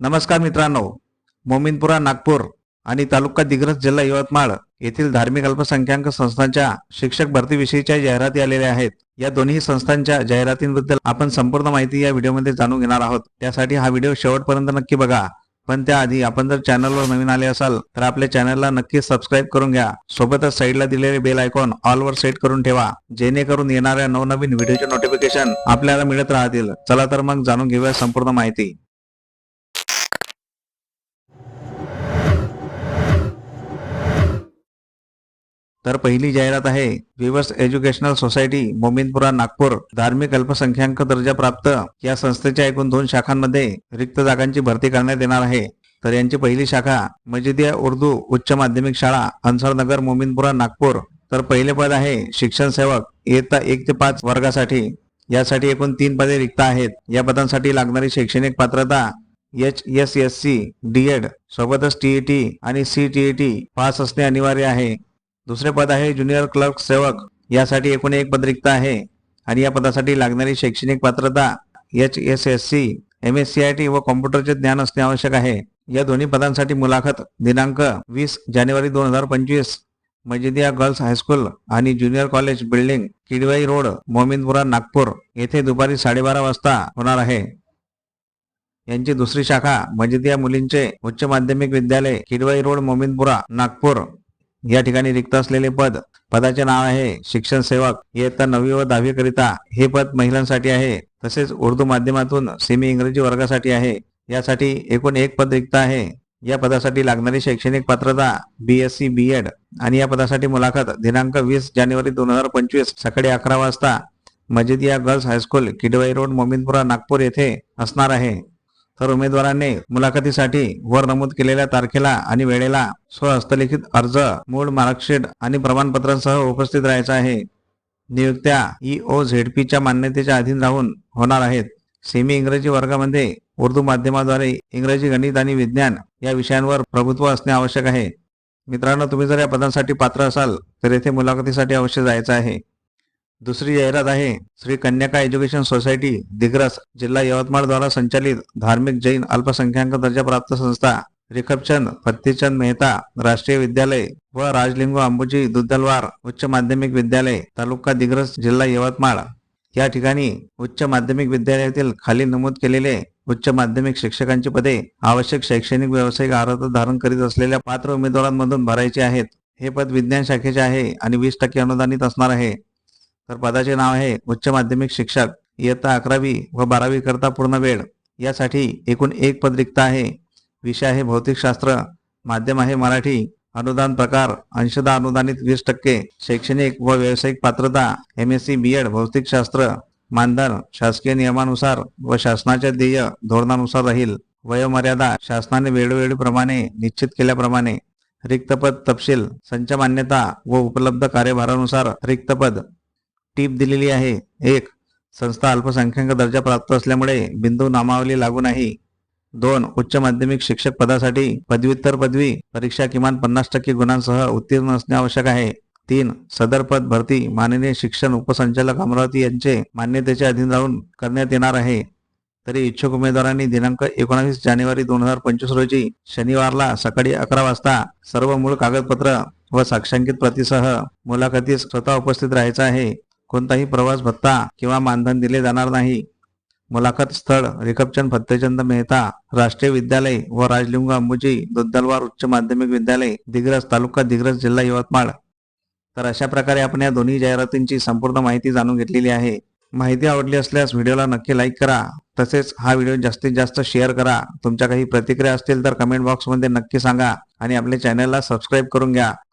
नमस्कार मित्रांनो मोमिनपुरा नागपूर आणि तालुका दिग्रस जिल्हा यवतमाळ येथील धार्मिक अल्पसंख्याक संस्थांच्या शिक्षक भरतीविषयीच्या जाहिराती आलेल्या आहेत. या दोन्ही संस्थांच्या जाहिरातींबद्दल आपण संपूर्ण माहिती या व्हिडिओमध्ये जाणून घेणार आहोत. त्यासाठी हा व्हिडिओ शेवटपर्यंत नक्की बघा. पण त्याआधी आपण जर चॅनलवर नवीन आले असाल तर आपल्या चॅनलला नक्की सबस्क्राईब करून घ्या. सोबतच साईडला दिलेले बेल आयकॉन ऑलवर सेट करून ठेवा जेणेकरून येणाऱ्या नवनवीन व्हिडिओचे नोटिफिकेशन आपल्याला मिळत राहतील. चला तर मग जाणून घेऊया संपूर्ण माहिती. तर पहिली जाहिरात आहे weavers educational society Mominpura Nagpur. धार्मिक अल्पसंख्याक दर्जा प्राप्त. या संस्थेच्या एकूण दोन शाखांमध्ये रिक्त जागांची भरती करण्यात येणार आहे. तर यांची पहिली शाखा मजिदिया उर्दू उच्च माध्यमिक शाळा अन्सरनगर मोमिनपुरा नागपूर. तर पहिले पद आहे शिक्षण सेवक इयत्ता एक ते पाच वर्गासाठी. यासाठी एकूण तीन पदे रिक्त आहेत. या पदांसाठी लागणारी शैक्षणिक पात्रता H S S C D Ed सोबतच टीईटी आणि सी टी पास असणे अनिवार्य आहे. दुसरे पद आहे ज्युनियर क्लर्क सेवक. यासाठी एकूण एक पद रिक्त आहे. आणि या पदासाठी लागणारी शैक्षणिक पात्रता H S S C M S C I T व कॉम्प्युटरचे ज्ञान असणे आवश्यक आहे. या दोन्ही पदांसाठी मुलाखत दिनांक वीस जानेवारी दोन हजार पंचवीस. मजिदिया गर्ल्स हायस्कूल आणि junior college building Kidwai road Mominpura Nagpur. येथे दुपारी साडेबारा वाजता होणार आहे. यांची दुसरी शाखा मजिदिया मुलींचे उच्च माध्यमिक विद्यालय किडवाई रोड मोमिनपुरा नागपूर. या ठिकाणी रिक्त असलेले पद पदाचे नाव आहे शिक्षण सेवक. इयत्ता नववी व दहावी करिता हे पद महिलांसाठी आहे. तसेच उर्दू माध्यमातून सेमी इंग्रजी वर्गासाठी आहे. यासाठी एकूण एक पद रिक्त आहे. या पदासाठी लागणारी शैक्षणिक पात्रता B S C B Ed आणि या पदासाठी मुलाखत दिनांक वीस जानेवारी दोन हजार पंचवीस सकाळी अकरा वाजता Majidia girls high school Kidwai road Mominpura Nagpur येथे असणार आहे. तर उमेदवारांनी मुलाखतीसाठी वर नमूद केलेल्या तारखेला आणि वेळेला स्वहस्तलिखित अर्ज मूळ मार्कशीट आणि प्रमाणपत्रांसह उपस्थित राहायचा आहे. नियुक्त्या ई ओ झेड पीच्या मान्यतेच्या अधीन राहून होणार आहेत. सेमी इंग्रजी वर्गामध्ये उर्दू माध्यमाद्वारे इंग्रजी गणित आणि विज्ञान या विषयांवर प्रभुत्व असणे आवश्यक आहे. मित्रांनो तुम्ही जर या पदांसाठी पात्र असाल तर येथे मुलाखतीसाठी अवश्य जायचं आहे. दुसरी जाहिरात आहे श्री कन्याका एज्युकेशन सोसायटी दिग्रस जिल्हा यवतमाळ द्वारा संचालित धार्मिक जैन अल्पसंख्याक दर्जा प्राप्त संस्था रिखबचंद फत्तेचंद मेहता राष्ट्रीय विद्यालय व राजलिंगो अंबुजी दुद्धलवार उच्च माध्यमिक विद्यालय तालुका दिग्रस जिल्हा यवतमाळ. या ठिकाणी उच्च माध्यमिक विद्यालयातील खाली नमूद केलेले उच्च माध्यमिक शिक्षकांची पदे आवश्यक शैक्षणिक व्यावसायिक अर्हता धारण करीत असलेल्या पात्र उमेदवारांमधून भरायचे आहेत. हे पद विज्ञान शाखेचे आहे आणि वीस टक्के अनुदानित असणार आहे. तर पदाचे नाव आहे उच्च माध्यमिक शिक्षक. इयत्ता अकरावी व बारावी करता पूर्ण वेळ. यासाठी एकूण एक पद रिक्त आहे. विषय आहे भौतिकशास्त्र. माध्यम आहे मराठी. अनुदान प्रकार अंशदा अनुदानित वीस टक्के. शैक्षणिक व व्यावसायिक पात्रता M S C B Ed भौतिकशास्त्र मानधन शासकीय नियमानुसार व शासनाच्या देय धोरणानुसार राहील. वयोमर्यादा शासनाने वेळोवेळीप्रमाणे निश्चित केल्याप्रमाणे रिक्तपद तपशील संच मान्यता व उपलब्ध कार्यभारानुसार रिक्तपद टीप दिलेली आहे. एक संस्था अल्पसंख्याक दर्जा प्राप्त असल्यामुळे बिंदू नामावली लागू नाही. दोन उच्च माध्यमिक शिक्षक पदासाठी पदव्युत्तर पदवी परीक्षा किमान पन्नास टक्के गुणांसह उत्तीर्ण असणे आवश्यक आहे. तीन सदर पद भरती माननीय शिक्षण उपसंचालक अमरावती यांचे मान्यतेचे अधीन राहून करण्यात येणार आहे. तरी इच्छुक उमेदवारांनी दिनांक एकोणावीस जानेवारी दोन हजार पंचवीस रोजी शनिवारला सकाळी अकरा वाजता सर्व मूळ कागदपत्र व साक्षांकित प्रतीसह मुलाखतीस स्वतः उपस्थित राहायचं आहे. कोणताही प्रवास भत्ता किंवा मानधन दिले जाणार नाही. मुलाखत स्थळ रिकपचंद फत्तेचंद मेहता राष्ट्रीय विद्यालय व राजलिंग अंबुजी दुद्दलवार उच्च माध्यमिक विद्यालय दिग्रस तालुका दिग्रस जिल्हा यवतमाळ. तर अशा प्रकारे आपण या दोन्ही जाहिरातींची संपूर्ण माहिती जाणून घेतलेली आहे. माहिती आवडली असल्यास व्हिडिओला नक्की लाईक करा. तसेच हा व्हिडिओ जास्तीत जास्त शेअर करा. तुमच्या काही प्रतिक्रिया असतील तर कमेंट बॉक्समध्ये नक्की सांगा आणि आपल्या चॅनलला सबस्क्राईब करून घ्या.